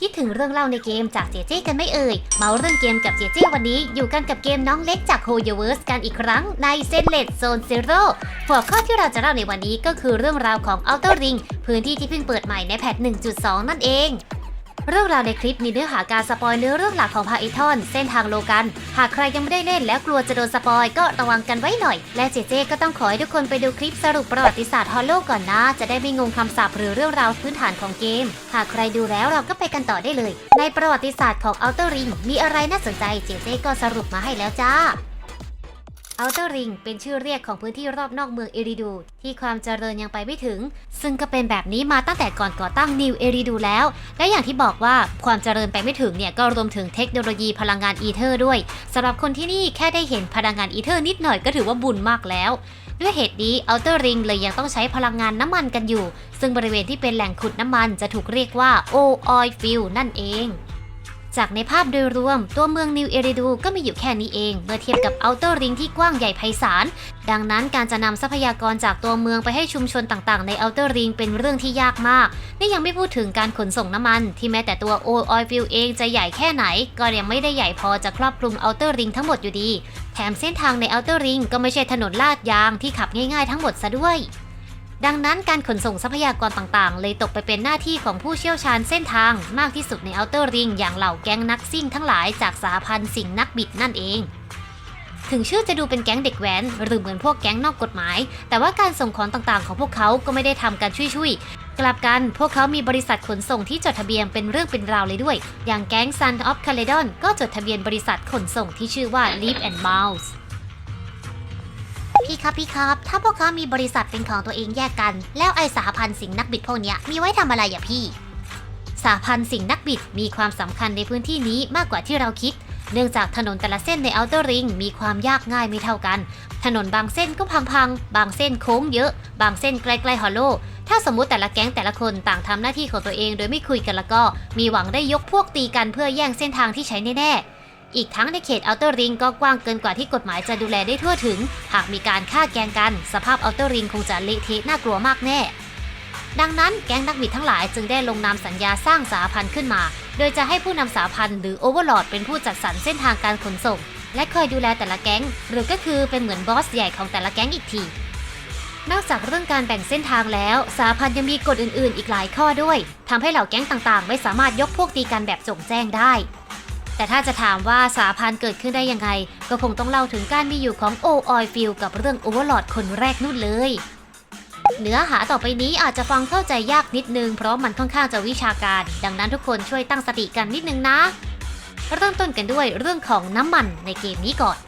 คิดถึงเรื่องเล่าในเกมจากเจเจกันไม่เอ่ย เมาเรื่องเกมกับเจเจวันนี้อยู่กันกับเกมน้องเล็กจาก h o y o v e r s e กันอีกครั้งในเซนเลตโซนซีโร่หัวข้อที่เราจะเล่าในวันนี้ก็คือเรื่องราวของอัลเตอร์ริงพื้นที่ที่เพิ่งเปิดใหม่ในแพท 1.2 นั่นเอง เรื่องราวในคลิปมีเนื้อหาการสปอยเนื้อเรื่องหลักของพาอิทอนเส้นทางโลกัน หากใครยังไม่ได้เล่นแล้วกลัวจะโดนสปอยก็ระวังกันไว้หน่อย และเจเจก็ต้องขอให้ทุกคนไปดูคลิปสรุปประวัติศาสตร์ฮอลโลก่อนนะ จะได้ไม่งงคำศัพท์หรือเรื่องราวพื้นฐานของเกม หากใครดูแล้วเราก็ไปกันต่อได้เลย ในประวัติศาสตร์ของ Outer Ring มีอะไรน่าสนใจเจเจก็สรุปมาให้แล้วจ้า Outer Ring เป็นชื่อเรียกของพื้นที่รอบนอกเมืองเอริดู ที่ความเจริญยังไปไม่ถึง ซึ่งก็เป็นแบบนี้มาตั้งแต่ก่อนก่อตั้งนิวเอริดูแล้ว และอย่างที่บอกว่าความเจริญไปไม่ถึงเนี่ยก็รวมถึงเทคโนโลยีพลังงานอีเทอร์ด้วยสำหรับคนที่นี่แค่ได้เห็นพลังงานอีเทอร์นิดหน่อยก็ถือว่าบุญมากแล้วด้วยเหตุนี้ Outer Ring เลยยังต้องใช้พลังงานน้ำมันกันอยู่ ซึ่งบริเวณที่เป็นแหล่งขุดน้ำมันจะถูกเรียกว่า O Oil Field นั่นเอง จากในภาพโดยรวม ตัวเมืองนิวเอริดูก็มีอยู่แค่นี้เอง เมื่อเทียบกับ Outer Ring ที่กว้างใหญ่ไพศาล ดังนั้นการจะนำทรัพยากรจากตัวเมืองไปให้ชุมชนต่างๆ ใน Outer Ring เป็นเรื่องที่ยากมาก นี่ยังไม่พูดถึงการขนส่งน้ำมัน ที่แม้แต่ตัว o Oil Field เองจะใหญ่แค่ไหน ก็ยังไม่ได้ใหญ่พอจะครอบคลุม Outer Ring ทั้งหมดอยู่ดี แถมเส้นทางใน Outer Ring ก็ไม่ใช่ถนนลาดยางที่ขับง่ายๆทั้งหมดซะด้วย ดังนั้นการขนส่งทรัพยากรต่างๆ เลยตกไปเป็นหน้าที่ของผู้เชี่ยวชาญเส้นทางมากที่สุดใน Outer Ring อย่างเหล่าแก๊งนักซิ่งทั้งหลายจากสหพันธ์สิ่งนักบิดนั่นเอง ถึงชื่อจะดูเป็นแก๊งเด็กแว้น หรือเหมือนพวกแก๊งนอกกฎหมาย แต่ว่าการส่งของต่างๆ ของพวกเขาก็ไม่ได้ทำกันช่วยๆ กลับกันพวกเขามีบริษัทขนส่งที่จดทะเบียนเป็นเรื่องเป็นราวเลยด้วย อย่างแก๊ง Sun of Caledon ก็จดทะเบียนบริษัทขนส่งที่ชื่อว่า Leap and Mouse พี่ครับพี่ครับ ถ้าพวกเขามีบริษัทเป็นของตัวเองแยกกัน แล้วไอสหพันธ์สิ่งนักบิดพวกเนี้ยมีไว้ทำอะไรอะพี่ สหพันธ์สิ่งนักบิดมีความสำคัญในพื้นที่นี้มากกว่าที่เราคิด เนื่องจากถนนแต่ละเส้นใน Outer Ring มีความยากง่ายไม่เท่ากัน ถนนบางเส้นก็พังๆ บางเส้นโค้งเยอะ บางเส้นใกล้ๆฮอลโล ถ้าสมมุติแต่ละแก๊งแต่ละคนต่างทำหน้าที่ของตัวเองโดยไม่คุยกันแล้วก็ มีหวังได้ยกพวกตีกันเพื่อแย่งเส้นทางที่ใช้แน่ๆ อีกทั้งในเขต Outer Ring ก็กว้างเกินกว่าที่กฎหมายจะดูแลได้ทั่วถึง หากมีการฆ่าแกงกัน สภาพ Outer Ring คงจะเละเทะน่ากลัวมากแน่ ดังนั้นแก๊งนักบิดทั้งหลายจึงได้ลงนามสัญญาสร้างสาพันธ์ขึ้นมา โดยจะให้ผู้นำสาพันธ์หรือ Overlord เป็นผู้จัดสรรเส้นทางการขนส่ง และคอยดูแลแต่ละแก๊ง หรือก็คือเป็นเหมือนบอสใหญ่ของแต่ละแก๊งอีกทีนอกจากเรื่องการแบ่งเส้นทางแล้ว สาพันธ์ยังมีกฎอื่นๆ อีกหลายข้อด้วยทำให้เหล่าแก๊งต่างๆ ไม่สามารถยกพวกตีกันแบบจงแจ้งได้ แต่ถ้าจะถามว่าสาพันธ์เกิดขึ้นได้ยังไง ก็คงต้องเล่าถึงการมีอยู่ของโอออยฟิลกับเรื่องโอเวอร์ลอดคนแรกนู่นเลย เนื้อหาต่อไปนี้อาจจะฟังเข้าใจยากนิดนึง เพราะมันค่อนข้างจะวิชาการ ดังนั้นทุกคนช่วยตั้งสติกันนิดนึงนะเริ่มต้นกันด้วยเรื่องของน้ำมันในเกมนี้ก่อน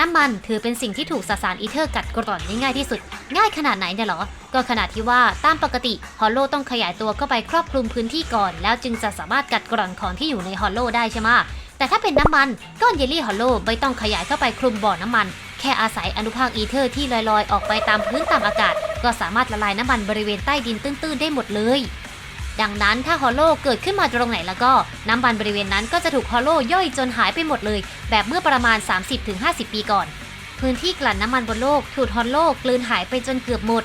น้ำมันถือเป็นสิ่งที่ถูกสสารอีเทอร์กัดกร่อนได้ง่ายที่สุด ง่ายขนาดไหนเนี่ยเหรอ ก็ขนาดที่ว่าตามปกติฮอลโลต้องขยายตัวเข้าไปครอบคลุมพื้นที่ก่อน แล้วจึงจะสามารถกัดกร่อนของที่อยู่ในฮอลโลได้ใช่ไหม แต่ถ้าเป็นน้ำมันก้อนเยลลี่ฮอลโลไม่ต้องขยายเข้าไปคลุมบ่อน้ำมัน แค่อาศัยอนุภาคอีเทอร์ที่ลอยๆ ออกไปตามพื้นตามอากาศ ก็สามารถละลายน้ำมันบริเวณใต้ดินตื้นๆ ได้หมดเลย ดังนั้นถ้าฮอลโลเกิดขึ้นมาตรงไหนแล้วก็น้ำมันบริเวณนั้นก็จะถูกฮอลโลย่อยจนหายไปหมดเลย แบบเมื่อประมาณ 30-50 ปีก่อน พื้นที่กลั่นน้ำมันบนโลกถูกฮอลโลกลืนหายไปจนเกือบหมด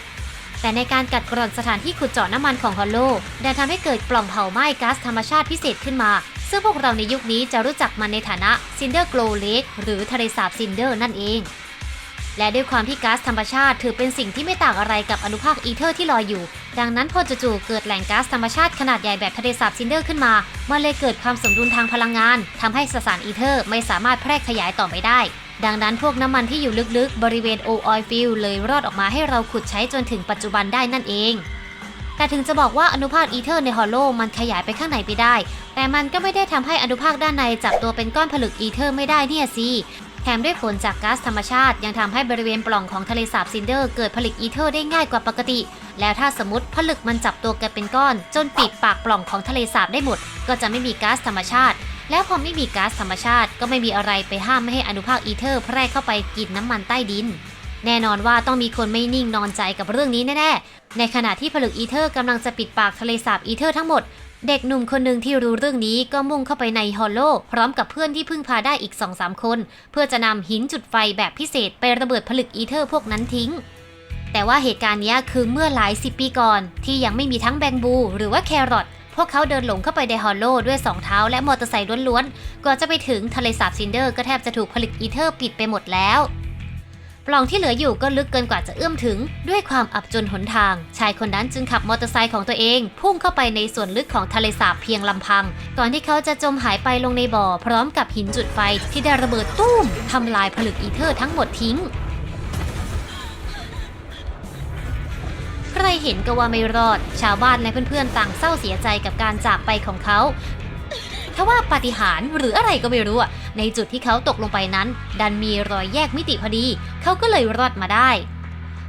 แต่ในการกัดกร่อนสถานที่ขุดเจาะน้ำมันของฮอลโลได้ทำให้เกิดปล่องเผาไหม้ก๊าซธรรมชาติพิเศษขึ้นมา ซึ่งพวกเราในยุคนี้จะรู้จักมันในฐานะซินเดอร์โกลเลกหรือทะเลสาบซินเดอร์นั่นเอง และด้วยความที่ก๊าซธรรมชาติถือเป็นสิ่งที่ไม่ต่างอะไรกับอนุภาคอีเทอร์ที่ลอยอยู่ ดังนั้นพอจู่ๆเกิดแหล่งก๊าซธรรมชาติขนาดใหญ่แบบทะเลสาบซินเดอร์ขึ้นมามันเลยเกิดความสมดุลทางพลังงานทำให้สสารอีเทอร์ไม่สามารถแพร่ขยายต่อไปได้ดังนั้นพวกน้ำมันที่อยู่ลึกๆ บริเวณโอออยฟิลเลยรอดออกมาให้เราขุดใช้จนถึงปัจจุบันได้นั่นเอง แต่ถึงจะบอกว่าอนุภาคอีเทอร์ในฮอลโลมันขยายไปข้างในไปได้ แต่มันก็ไม่ได้ทำให้อนุภาคด้านในจับตัวเป็นก้อนผลึกอีเทอร์ไม่ได้เนี่ยสิ แถมด้วยผลจากก๊าซธรรมชาติ ยังทำให้บริเวณปล่องของทะเลสาบซินเดอร์เกิดผลิตอีเทอร์ได้ง่ายกว่าปกติ แล้วถ้าสมมติผลึกมันจับตัวกันเป็นก้อน จนปิดปากปล่องของทะเลสาบได้หมด ก็จะไม่มีก๊าซธรรมชาติ แล้วพอไม่มีก๊าซธรรมชาติ ก็ไม่มีอะไรไปห้ามไม่ให้อนุภาคอีเทอร์แพร่เข้าไปกินน้ำมันใต้ดินแน่นอนว่าต้องมีคนไม่นิ่งนอนใจกับเรื่องนี้แน่ ๆ ในขณะที่ผลึกอีเทอร์กำลังจะปิดปากทะเลสาบอีเทอร์ทั้งหมด เด็กหนุ่มคนหนึ่งที่รู้เรื่องนี้ก็มุ่งเข้าไปในฮอลโลพร้อมกับเพื่อนที่พึ่งพาได้อีก2-3คน เพื่อจะนำหินจุดไฟแบบพิเศษไประเบิดผลึกอีเทอร์พวกนั้นทิ้ง แต่ว่าเหตุการณ์นี้คือเมื่อหลายสิบปีก่อน ที่ยังไม่มีทั้งแบงบู หรือว่าแครอทพวกเขาเดินหลงเข้าไปในฮอลโลด้วยสองเท้าและมอเตอร์ไซค์ล้วนๆกว่าจะไปถึงทะเลสาบซินเดอร์ก็แทบจะถูกผลึกอีเทอร์ปิดไปหมดแล้ว ปล่องที่เหลืออยู่ก็ลึกเกินกว่าจะเอื้อมถึง ด้วยความอับจนหนทาง ชายคนนั้นจึงขับมอเตอร์ไซค์ของตัวเอง พุ่งเข้าไปในส่วนลึกของทะเลสาบเพียงลำพัง ก่อนที่เขาจะจมหายไปลงในบ่อ พร้อมกับหินจุดไฟที่ได้ระเบิดตุ้มทำลายผลึกอีเทอร์ทั้งหมดทิ้งใครเห็นก็ว่าไม่รอด ชาวบ้านและเพื่อนๆต่างเศร้าเสียใจกับการจากไปของเขาทว่าปาฏิหาริย์หรืออะไรก็ไม่รู้อะ ในจุดที่เขาตกลงไปนั้น ดันมีรอยแยกมิติพอดี เขาก็เลยรอดมาได้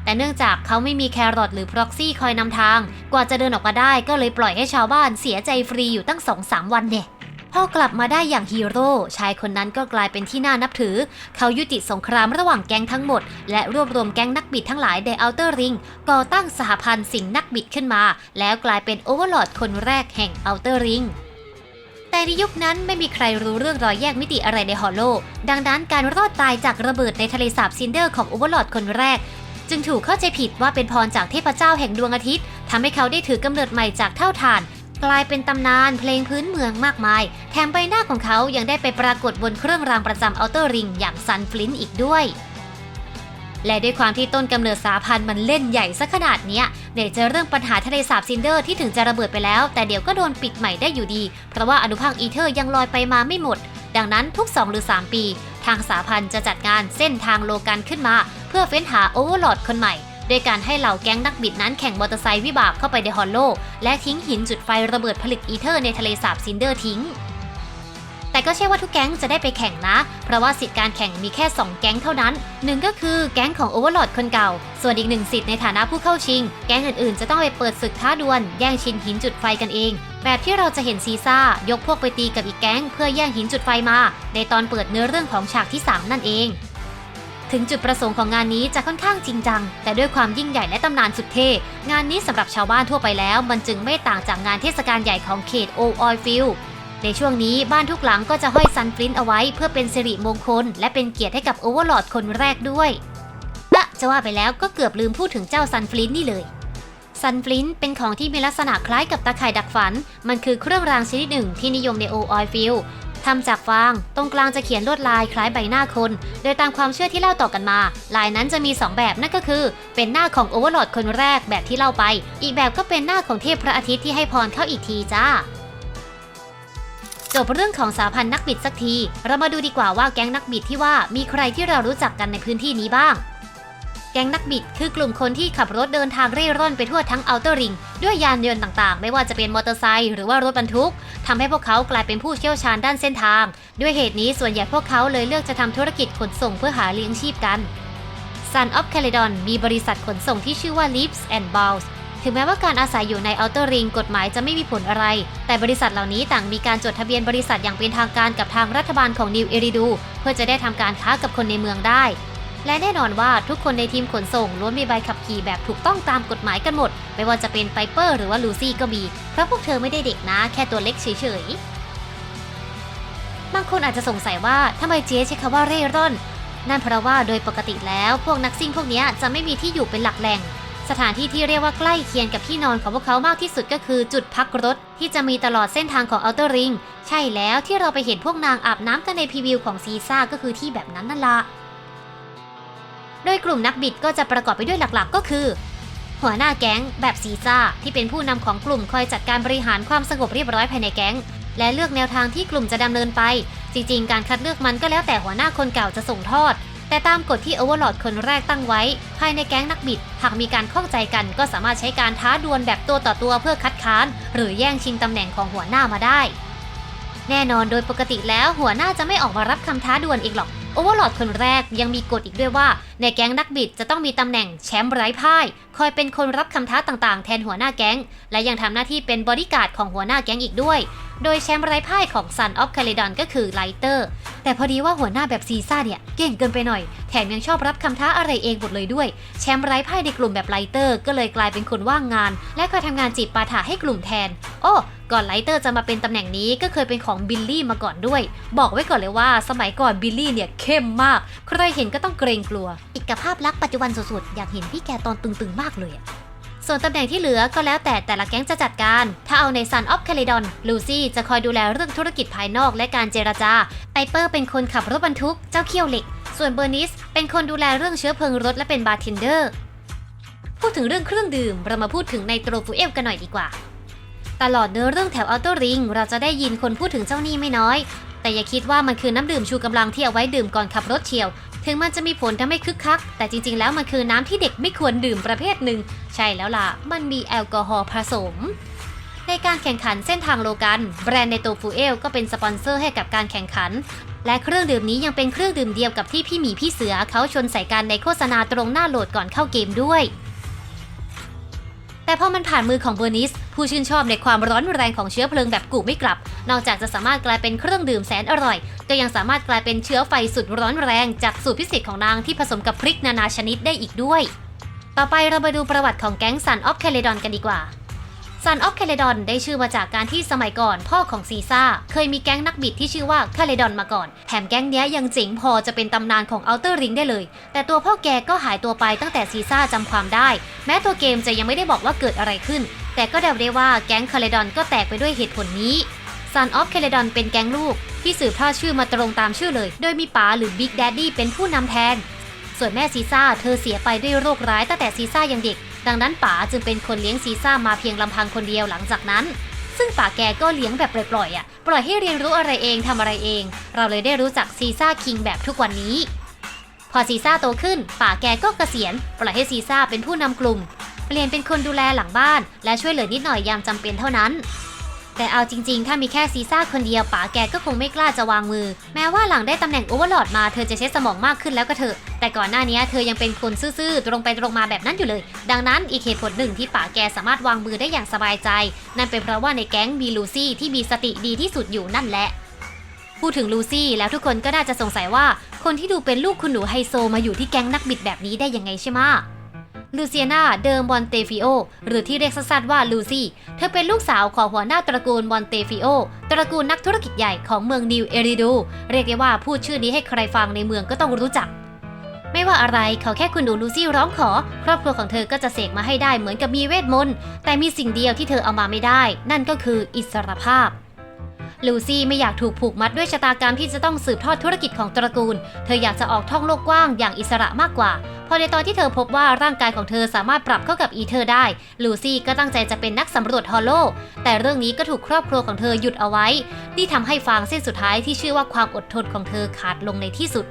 แต่เนื่องจากเขาไม่มีแครอทหรือพร็อกซี่คอยนำทาง กว่าจะเดินออกมาได้ก็เลยปล่อยให้ชาวบ้านเสียใจฟรีอยู่ตั้งสองสามวันเนี่ยพอกลับมาได้อย่างฮีโร่ชายคนนั้นก็กลายเป็นที่น่านับถือ เขายุติสงครามระหว่างแก๊งทั้งหมด และรวบรวมแก๊งนักบิดทั้งหลายในอัลเตอร์ริงก่อตั้งสหพันธ์สิ่งนักบิดขึ้นมา แล้วกลายเป็นโอเวอร์ลอดคนแรกแห่งอัลเตอร์ริง แต่ในยุคนั้นไม่มีใครรู้เรื่องรอยแยกมิติอะไรในฮอลโล ดังนั้นการรอดตายจากระเบิดในทะเลสาบซินเดอร์ของอเวอร์ลอดคนแรก จึงถูกเข้าใจผิดว่าเป็นพรจากเทพเจ้าแห่งดวงอาทิตย์ทำให้เขาได้ถือกำเนิดใหม่จากเท่าฐาน กลายเป็นตำนานเพลงพื้นเมืองมากมาย แถมใบหน้าของเขายังได้ไปปรากฏบนเครื่องรางประจำอัลเตอร์ริง อย่างซันฟลินต์อีกด้วย และด้วยความที่ต้นกำเนิดสาพันธ์มันเล่นใหญ่ซะขนาดเนี้ยเดี๋ยวจะเรื่องปัญหาทะเลสาบซินเดอร์ที่ถึงจะระเบิดไปแล้ว แต่เดี๋ยวก็โดนปิดใหม่ได้อยู่ดี เพราะว่าอนุภาคอีเทอร์ยังลอยไปมาไม่หมด ดังนั้นทุก 2 หรือ 3 ปี ทางสาพันธ์จะจัดงานเส้นทางโลกันขึ้นมา เพื่อเฟ้นหาโอเวอร์ลอดคนใหม่โดยการให้เหล่าแก๊งนักบิดนั้นแข่งมอเตอร์ไซค์วิบากเข้าไปในฮอลโล และทิ้งหินจุดไฟระเบิดผลึกอีเทอร์ในทะเลสาบซินเดอร์ทิ้ง แต่ก็ใช่ว่าทุกแก๊งจะได้ไปแข่งนะ เพราะว่าสิทธิ์การแข่งมีแค่ 2 แก๊งเท่านั้นหนึ่งก็คือแก๊งของโอเวอร์ลอดคนเก่า ส่วนอีกหนึ่งสิทธิ์ในฐานะผู้เข้าชิง แก๊งอื่นๆ จะต้องไปเปิดศึกท้าดวลแย่งชิงหินจุดไฟกันเอง แบบที่เราจะเห็นซีซ่ายกพวกไปตีกับอีกแก๊ง เพื่อแย่งหินจุดไฟมา ในตอนเปิดเนื้อเรื่องของฉากที่ 3 นั่นเองถึงจุดประสงค์ของงานนี้จะค่อนข้างจริงจัง แต่ด้วยความยิ่งใหญ่และตำนานสุดเท่ งานนี้สำหรับชาวบ้านทั่วไปแล้ว มันจึงไม่ต่างจากงานเทศกาลใหญ่ของเขตโอออยฟิล ในช่วงนี้บ้านทุกหลังก็จะห้อยซันฟลินต์เอาไว้ เพื่อเป็นสิริมงคล และเป็นเกียรติให้กับโอเวอร์ลอดคนแรกด้วยอะจะว่าไปแล้วก็เกือบลืมพูดถึงเจ้าซันฟลินต์นี่เลย ซันฟลินต์เป็นของที่มีลักษณะคล้ายกับตะข่ายดักฝัน มันคือเครื่องรางชนิดหนึ่งที่นิยมในโอออยฟิลทำจากฟาง ตรงกลางจะเขียนลวดลายคล้ายใบหน้าคน โดยตามความเชื่อที่เล่าต่อกันมา ลายนั้นจะมี 2 แบบนั่นก็คือ เป็นหน้าของโอเวอร์ลอดคนแรกแบบที่เล่าไป อีกแบบก็เป็นหน้าของเทพพระอาทิตย์ที่ให้พรเข้าอีกทีจ้า จบเรื่องของสาพันธ์นักบิดสักที เรามาดูดีกว่าว่าแก๊งนักบิดที่ว่ามีใครที่เรารู้จักกันในพื้นที่นี้บ้าง แก๊งนักบิดคือกลุ่มคนที่ขับรถเดินทางเร่ร่อนไปทั่วทั้งเอัลเตอร์ริง ด้วยยานยนต์ต่างๆ ไม่ว่าจะเป็นมอเตอร์ไซค์หรือว่ารถบรรทุกทำให้พวกเขากลายเป็นผู้เชี่ยวชาญด้านเส้นทาง ด้วยเหตุนี้ส่วนใหญ่พวกเขาเลยเลือกจะทำธุรกิจขนส่งเพื่อหาเลี้ยงชีพกัน Sun of Caledon มีบริษัทขนส่งที่ชื่อว่า Leaps and Bounds ถึงแม้ว่าการอาศัยอยู่ในอัลเตอร์ริงกฎหมายจะไม่มีผลอะไร แต่บริษัทเหล่านี้ต่างมีการจดทะเบียนบริษัทอย่างเป็นทางการกับทางรัฐบาลของนิวเอริดู เพื่อจะได้ทำการค้ากับคนในเมืองได้ และแน่นอนว่าทุกคนในทีมขนส่งล้วนมีใบขับขี่แบบถูกต้องตามกฎหมายกันหมด ไม่ว่าจะเป็นไ i เปอร์หรือว่าลูซี่ก็มี เพราะพวกเธอไม่ได้เด็กนะ แค่ตัวเล็กเฉยๆ บางคนอาจจะสงสัยว่าทำไมเจ๊ใช้คำว่าเร่ร่อน นั่นเพราะว่าโดยปกติแล้วพวกนักซิ่งพวกนี้จะไม่มีที่อยู่เป็นหลักแหล่ง สถานที่ที่เรียกว่าใกล้เคียงกับที่นอนของพวกเขามากที่สุดก็คือจุดพักรถ ที่จะมีตลอดเส้นทางของอัลเตอร์ริง ใช่แล้วที่เราไปเห็นพวกนางอาบน้ำกันในพรีวิวของซีซ่าก็คือที่แบบนั้นนั่นละโดยกลุ่มนักบิดก็จะประกอบไปด้วยหลักๆ ก็คือ หัวหน้าแก๊งแบบซีซ่าที่เป็นผู้นำของกลุ่มคอยจัดการบริหารความสงบเรียบร้อยภายในแก๊งและเลือกแนวทางที่กลุ่มจะดำเนินไป จริง ๆ การคัดเลือกมันก็แล้วแต่หัวหน้าคนเก่าจะส่งทอด แต่ตามกฎที่โอเวอร์ลอดคนแรกตั้งไว้ ภายในแก๊งนักบิด หากมีการข้องใจกันก็สามารถใช้การท้าดวลแบบตัวต่อตัวเพื่อคัดค้าน หรือแย่งชิงตำแหน่งของหัวหน้ามาได้ แน่นอนโดยปกติแล้วหัวหน้าจะไม่ออกมารับคำท้าดวลอีกหรอก โอเวอร์ลอดคนแรกยังมีกฎอีกด้วยว่า ในแก๊งนักบิดจะต้องมีตำแหน่งแชมป์ไร้พ่าย คอยเป็นคนรับคำท้าต่างๆ แทนหัวหน้าแก๊ง และยังทำหน้าที่เป็นบอดี้การ์ดของหัวหน้าแก๊งอีกด้วย โดยแชมป์ไร้พ่ายของ Sun of Caledon ก็คือไลเตอร์ แต่พอดีว่าหัวหน้าแบบซีซ่าเนี่ยเก่งเกินไปหน่อย แถมยังชอบรับคำท้าอะไรเองหมดเลยด้วย แชมป์ไร้พ่ายในกลุ่มแบบไลเตอร์ ก็เลยกลายเป็นคนว่างงาน และคอยทำงานจีบปาถาให้กลุ่มแทน โอ้ ก่อนไลเตอร์จะมาเป็นตำแหน่งนี้ก็เคยเป็นของบิลลี่มาก่อนด้วย บอกไว้ก่อนเลยว่าสมัยก่อนบิลลี่เนี่ยเข้มมาก ใครเห็นก็ต้องเกรงกลัว อีกกับภาพลักษณ์ปัจจุบันสุดๆ อยากเห็นพี่แกตอนตึงๆ มากเลยอะส่วนตำแหน่งที่เหลือก็แล้วแต่แต่ละแก๊งจะจัดการ ถ้าเอาใน Sun of Caledon ลูซี่จะคอยดูแลเรื่องธุรกิจภายนอกและการเจรจาไ i เปอร์เป็นคนขับรถบรรทุก เจ้าเขี้ยวเหล็ก ส่วนเบอร์นิสเป็นคนดูแลเรื่องเชื้อเพลิงรถและเป็นบาร์เทนเดอร์ พูดถึงเรื่องเครื่องดื่ม เรามาพูดถึงในโตรฟูเอลกันหน่อยดีกว่า ตลอดเนื้อเรื่องแถวอัลโตริงเราจะได้ยินคนพูดถึงเจ้านี่ไม่น้อย แต่อย่าคิดว่ามันคือน้ำดื่มชูกำลังที่เอาไว้ดื่มก่อนขับรถเฉียว ถึงมันจะมีผลทำให้คึกคัก แต่จริงๆ แล้วมันคือน้ำที่เด็กไม่ควรดื่มประเภทหนึ่ง ใช่แล้วล่ะ มันมีแอลกอฮอล์ผสม ในการแข่งขันเส้นทางโลกัน แบรนด์ในโตฟูเอลก็เป็นสปอนเซอร์ให้กับการแข่งขัน และเครื่องดื่มนี้ยังเป็นเครื่องดื่มเดียวกับที่พี่หมีพี่เสือเขาชนใส่กันในโฆษณาตรงหน้าโหลดก่อนเข้าเกมด้วย แต่พอมันผ่านมือของเบอร์นิส ผู้ชื่นชอบในความร้อนแรงของเชื้อเพลิงแบบกูไม่กลับ นอกจากจะสามารถกลายเป็นเครื่องดื่มแสนอร่อย ก็ยังสามารถกลายเป็นเชื้อไฟสุดร้อนแรง จากสูตรพิเศษของนางที่ผสมกับพริกนานาชนิดได้อีกด้วย ต่อไปเรามาดูประวัติของแก๊งซันออฟแคเลดอนกันดีกว่า ซันออฟแคเลดอนได้ชื่อมาจากการที่สมัยก่อนพ่อของซีซ่า เคยมีแก๊งนักบิดที่ชื่อว่าแคเลดอนมาก่อน แถมแก๊งนี้ยังเจ๋งพอจะเป็นตำนานของอัลเตอร์ริงได้เลย แต่ตัวพ่อแกก็หายตัวไปตั้งแต่ซีซ่าจำความได้ แม้ตัวเกมจะยังไม่ได้บอกว่าเกิดอะไรขึ้น แต่ก็เดาได้ว่าแก๊งเคเลดอนก็แตกไปด้วยเหตุผลนี้ Sun of c a l e d o n เป็นแก๊งลูกที่สืบทอดชื่อมาตรงตามชื่อเลย โดยมีป๋าหรือ Big Daddy เป็นผู้นำแทน ส่วนแม่ซีซ่าเธอเสียไปด้วยโรคร้ายตั้งแต่ซีซ่ายังเด็ก ดังนั้นป๋าจึงเป็นคนเลี้ยงซีซ่ามาเพียงลำพังคนเดียวหลังจากนั้น ซึ่งป๋าแกก็เลี้ยงแบบปล่อยๆอะ ปล่อยให้เรียนรู้อะไรเองทำอะไรเอง เราเลยได้รู้จักซีซ่าคิงแบบทุกวันนี้ พอซีซ่าโตขึ้นป๋าแกก็เกษียณ ปล่อยให้ซีซ่าเป็นผู้นำกลุ่ม เปลี่ยนเป็นคนดูแลหลังบ้าน และช่วยเหลือนิดหน่อยยามจำเป็นเท่านั้น แต่เอาจริงๆ ถ้ามีแค่ซีซ่าคนเดียวป๋าแกก็คงไม่กล้าจะวางมือ แม้ว่าหลังได้ตำแหน่งโอเวอร์ลอดมาเธอจะใช้สมองมากขึ้นแล้วก็เถอะ แต่ก่อนหน้านี้เธอยังเป็นคนซื่อๆ ตรงไปตรงมาแบบนั้นอยู่เลย ดังนั้นอีกเหตุผลหนึ่งที่ป๋าแกสามารถวางมือได้อย่างสบายใจ นั่นเป็นเพราะว่าในแก๊งมีลูซี่ที่มีสติดีที่สุดอยู่นั่นแหละพูดถึงลูซี่แล้วทุกคนก็น่าจะสงสัยว่า คนที่ดูเป็นลูกคุณหนูไฮโซมาอยู่ที่แก๊งนักบิดแบบนี้ได้ยังไงใช่ไหม ลูเซียนาเดิมบอนเตฟิโอ หรือที่เรียกสั้นๆว่าลูซี่ เธอเป็นลูกสาวของหัวหน้าตระกูลบอนเตฟิโอ ตระกูลนักธุรกิจใหญ่ของเมืองนิวเอริดู เรียกได้ว่าพูดชื่อนี้ให้ใครฟังในเมืองก็ต้องรู้จัก ไม่ว่าอะไรเขาแค่คุณหนูลูซี่ร้องขอ ครอบครัวของเธอก็จะเสกมาให้ได้เหมือนกับมีเวทมนต์ แต่มีสิ่งเดียวที่เธอเอามาไม่ได้ นั่นก็คืออิสรภาพ ลูซี่ไม่อยากถูกผูกมัดด้วยชะตากรรมที่จะต้องสืบทอดธุรกิจของตระกูล เธออยากจะออกท่องโลกกว้างอย่างอิสระมากกว่า พอในตอนที่เธอพบว่าร่างกายของเธอสามารถปรับเข้ากับอีเธอได้ ลูซี่ก็ตั้งใจจะเป็นนักสำรวจฮอลโล แต่เรื่องนี้ก็ถูกครอบครัวของเธอหยุดเอาไว้ นี่ทำให้ฟางเส้นสุดท้ายที่ชื่อว่าความอดทนของเธอขาดลงในที่สุด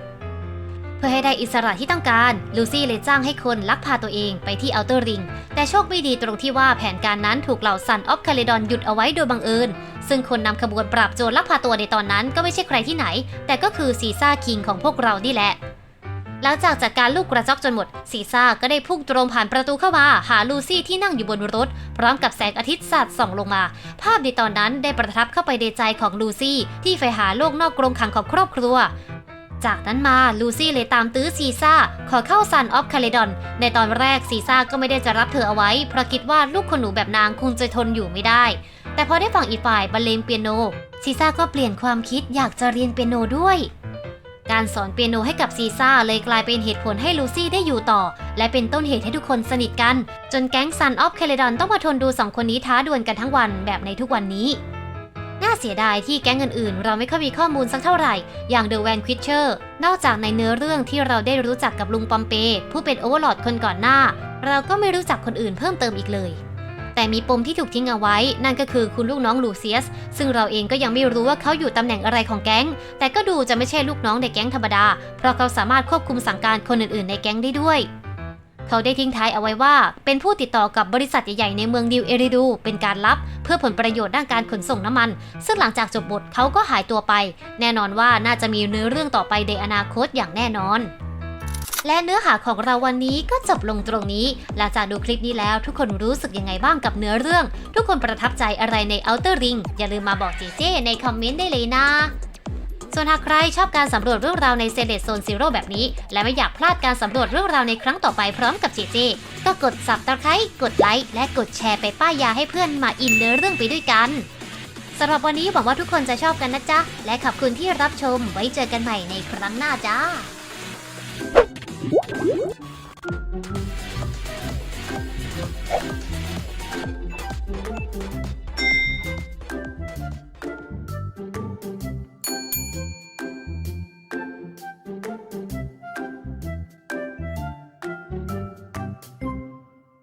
พื่อให้ได้อิสระที่ต้องการ ลูซี่เลยจ้างให้คนลักพาตัวเองไปที่เอัลเตอร์ริง แต่โชคไม่ดีตรงที่ว่าแผนการนั้นถูกเหล่าซันออฟคาเลดอนหยุดเอาไว้โดยบังเอิญ ซึ่งคนนำขบวนปราบโจรลักพาตัวในตอนนั้นก็ไม่ใช่ใครที่ไหน แต่ก็คือซีซ่าคิงของพวกเรานี่แหละ หลังจากจัดการลูกกระจอกจนหมด ซีซ่าก็ได้พุ่งตรงผ่านประตูเข้ามา หาลูซี่ที่นั่งอยู่บนรถ พร้อมกับแสงอาทิตย์สาดส่องลงมา ภาพในตอนนั้นได้ประทับเข้าไปในใจของลูซี่ที่ใฝ่หาโลกนอกกรงขังของครอบครัว จากนั้นมาลูซี่เลยตามตื้อซีซ่าขอเข้าซันออฟคาเลดอน ในตอนแรกซีซ่าก็ไม่ได้จะรับเธอเอาไว้ เพราะคิดว่าลูกคนหนูแบบนางคงจะทนอยู่ไม่ได้ แต่พอได้ฟังอีกฝ่ายบรรเลงเปียโนซีซ่าก็เปลี่ยนความคิดอยากจะเรียนเปียโนด้วย การสอนเปียโนให้กับซีซ่าเลยกลายเป็นเหตุผลให้ลูซี่ได้อยู่ต่อ และเป็นต้นเหตุให้ทุกคนสนิทกัน จนแก๊งซันออฟคาเลดอนต้องมาทนดูสองคนนี้ท้าดวลกันทั้งวันแบบในทุกวันนี้าเสียดายที่แก๊งอื่นๆ เราไม่ค่อยมีข้อมูลสักเท่าไหร่ อย่างเดอะแวนควิชเชอร์นอกจากในเนื้อเรื่องที่เราได้รู้จักกับลุงปอมเป ผู้เป็นโอเวอร์ลอดคนก่อนหน้า เราก็ไม่รู้จักคนอื่นเพิ่มเติมอีกเลยแต่มีปมที่ถูกทิ้งเอาไว้ นั่นก็คือคุณลูกน้องลูเซียส ซึ่งเราเองก็ยังไม่รู้ว่าเขาอยู่ตำแหน่งอะไรของแก๊ง แต่ก็ดูจะไม่ใช่ลูกน้องในแก๊งธรรมดา เพราะเขาสามารถควบคุมสั่งการคนอื่นๆในแก๊งได้ด้วย เขาได้ทิ้งท้ายเอาไว้ว่า เป็นผู้ติดต่อกับบริษัทใหญ่ๆในเมืองนิวเอริดู เป็นการลับ เพื่อผลประโยชน์ด้านการขนส่งน้ำมัน ซึ่งหลังจากจบบทเขาก็หายตัวไป แน่นอนว่าน่าจะมีเนื้อเรื่องต่อไปในอนาคตอย่างแน่นอนและเนื้อหาของเราวันนี้ก็จบลงตรงนี้ หลังจากดูคลิปนี้แล้วทุกคนรู้สึกยังไงบ้างกับเนื้อเรื่อง ทุกคนประทับใจอะไรใน Outer Ring อย่าลืมมาบอกเจเจในคอมเมนต์ได้เลยนะ ส่วนหากใครชอบการสำรวจเรื่องราวในเซเลตโซนซีโร่แบบนี้ และไม่อยากพลาดการสำรวจเรื่องราวในครั้งต่อไปพร้อมกับเจเจก็กด subscribe กดไลค์และกดแชร์ไปป้ายยาให้เพื่อนมาอินเนื้อเรื่องไปด้วยกันสำหรับวันนี้หวังว่าทุกคนจะชอบกันนะจ๊ะ และขอบคุณที่รับชมไว้เจอกันใหม่ในครั้งหน้าจ้า